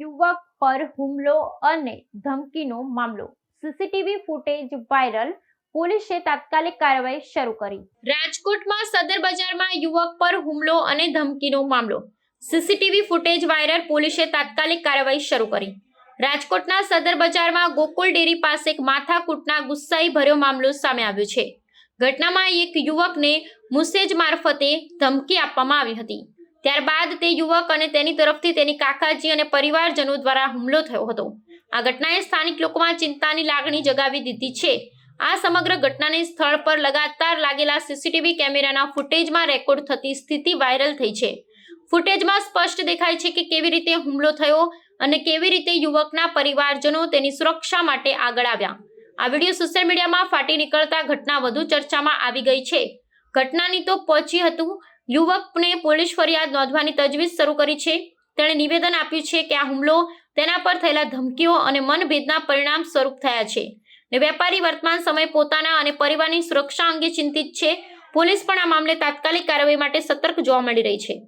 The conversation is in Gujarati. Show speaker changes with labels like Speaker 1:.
Speaker 1: યુવક પર હુમલો અને ધમકીનો મામલો. CCTV footage viral. પોલીસે તાત્કાલિક કાર્યવાહી શરૂ કરી. રાજકોટમાં સદર બજારમાં યુવક પર હુમલો અને ધમકીનો મામલો. સીસીટીવી ફૂટેજ વાયરલ, પોલીસે તાત્કાલિક કાર્યવાહી શરૂ કરી. રાજકોટના સદર બજારમાં ગોકુલ ડેરી પાસે એક માથાકૂટના ગુસ્સાઈ ભર્યો મામલો સામે આવ્યો છે. ઘટનામાં એક યુવકને મુસેજ મારફતે ધમકી આપવામાં આવી હતી. ત્યારબાદ તે યુવક અને તેની તરફથી તેની કાકાજી અને પરિવારજનો દ્વારા હુમલો થયો હતો. આ ઘટનાએ સ્થાનિક લોકોમાં ચિંતાની લાગણી જગાવી દીધી છે. આ સમગ્ર ઘટનાને સ્થળ પર લગાતાર લાગેલા સીસીટીવી કેમેરાના ફૂટેજમાં રેકોર્ડ થતી સ્થિતિ વાયરલ થઈ છે. ફૂટેજમાં સ્પષ્ટ દેખાય છે કે કેવી રીતે હુમલો થયો અને કેવી રીતે યુવકના પરિવારજનો તેની સુરક્ષા માટે આગળ આવ્યા. આ વીડિયો સોશિયલ મીડિયામાં ફાટી નીકળતા ઘટના વધુ ચર્ચામાં આવી ગઈ છે. ઘટનાની તો પહોંચી હતું યુવકને પોલીસ ફરિયાદ નોંધવાની તજવીજ શરૂ કરી છે. તેણે નિવેદન આપ્યું છે કે આ હુમલો તેના પર થયેલા ધમકીઓ અને મનભેદના પરિણામ સ્વરૂપ થયા છે ને વેપારી વર્તમાન સમયે પોતાના અને પરિવારની સુરક્ષા અંગે ચિંતિત છે. પોલીસ પણ આ મામલે તાત્કાલિક કાર્યવાહી માટે સતર્ક જોવા મળી રહી છે.